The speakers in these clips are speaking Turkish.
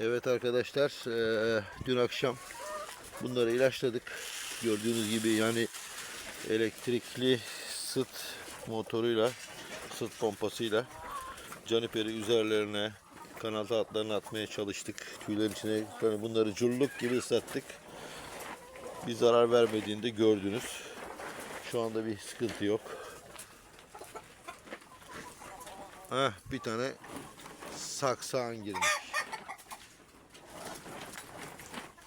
Evet arkadaşlar eee, dün akşam bunları ilaçladık. Gördüğünüz gibi yani elektrikli sıt motoruyla sıt pompasıyla caniperi üzerlerine kanal hatlarını atmaya çalıştık. Tüylerin içine yani bunları culluk gibi ıslattık. Bir zarar vermediğini de gördünüz. Şu anda bir sıkıntı yok. Heh, bir tane saksağın girmiş.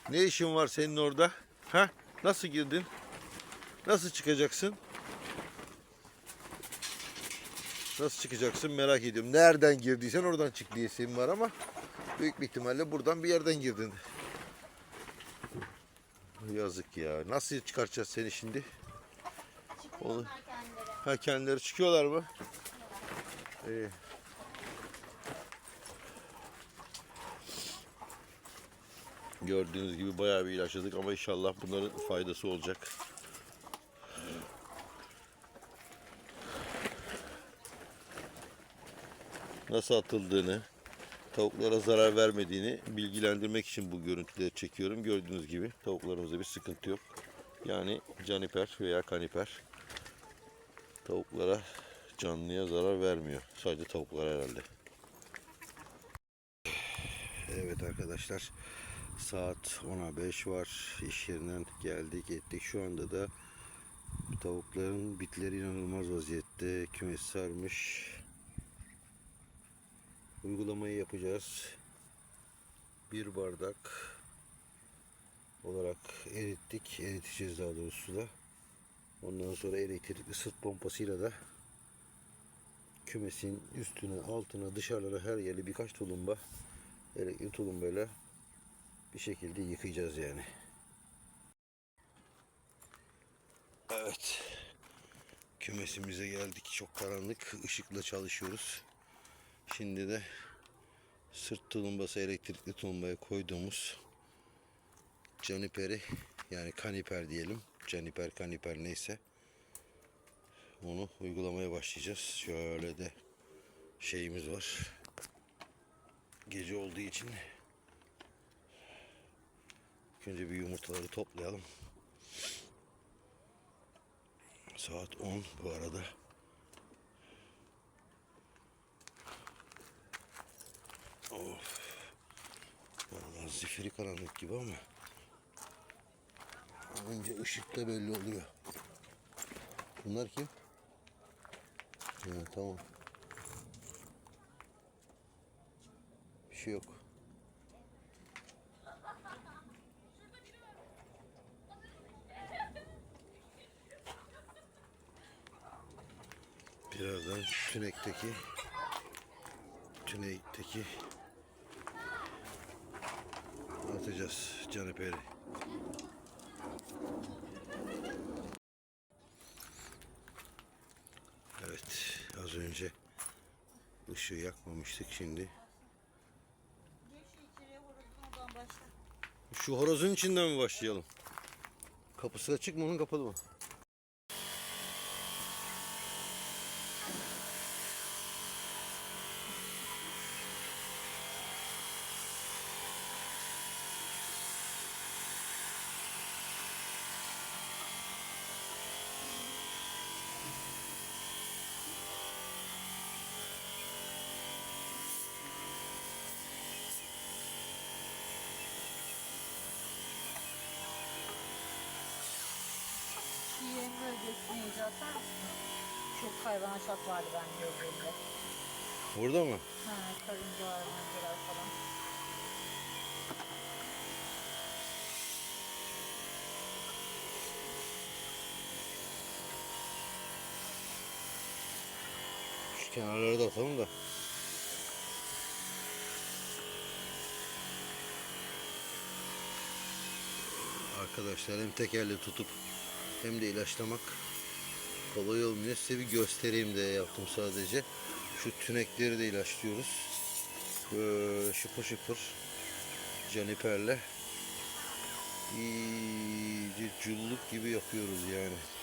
Ne işin var senin orada? Ha? Nasıl girdin? Nasıl çıkacaksın? Nasıl çıkacaksın merak ediyorum. Nereden girdiysen oradan çık diyesim var ama büyük bir ihtimalle buradan bir yerden girdin. Yazık ya. Nasıl çıkartacağız seni şimdi? Onu... Ha kendileri çıkıyorlar mı? İyi. Gördüğünüz gibi bayağı bir ilaçladık ama inşallah bunların faydası olacak. Nasıl atıldığını, tavuklara zarar vermediğini bilgilendirmek için bu görüntüleri çekiyorum. Gördüğünüz gibi tavuklarımızda bir sıkıntı yok. Yani caniper veya kaniper tavuklara canlıya zarar vermiyor. Sadece tavuklara herhalde. Evet arkadaşlar saat 10'a 5 var. İş yerinden geldik ettik. Şu anda da tavukların bitleri inanılmaz vaziyette. Kümes sarmış. Uygulamayı yapacağız. Bir bardak olarak erittik. Eriteceğiz daha doğrusu da. Ondan sonra elektrikli sırt pompasıyla da kümesin üstüne, altına, dışarılara her yeri birkaç tulumba elektrikli tulumbayla bir şekilde yıkayacağız yani. Evet. Kümesimize geldik. Çok karanlık. Işıkla çalışıyoruz. Şimdi de sırt tulumbası elektrikli tulumbaya koyduğumuz caniperi yani kaniper diyelim. Caniper kaniper neyse. Onu uygulamaya başlayacağız. Şöyle de şeyimiz var. Gece olduğu için ilk önce bir yumurtaları toplayalım. Saat 10 bu arada. Of. Vallahi zifiri karanlık gibi ama önce ışıkta belli oluyor. Bunlar kim? Ha, tamam. Bir şey yok. Tünekteki tünekteki atacağız caniperi. Evet az önce ışığı yakmamıştık şimdi. Şu horozun içinden mi başlayalım? Kapısı açık mı onun kapalı mı? Atar mısın? Çok hayvanat vardı ben gördüğümde. Burada mı? Ha, karıncalar, mancalar falan. Şu kenarları da atalım da. Arkadaşlar hem tekerle tutup hem de ilaçlamak kolay olmuyor. Size bir göstereyim de yaptım sadece. Şu tünekleri de ilaçlıyoruz. Böyle şıpır şıpır caniperle iyice culluk gibi yapıyoruz yani.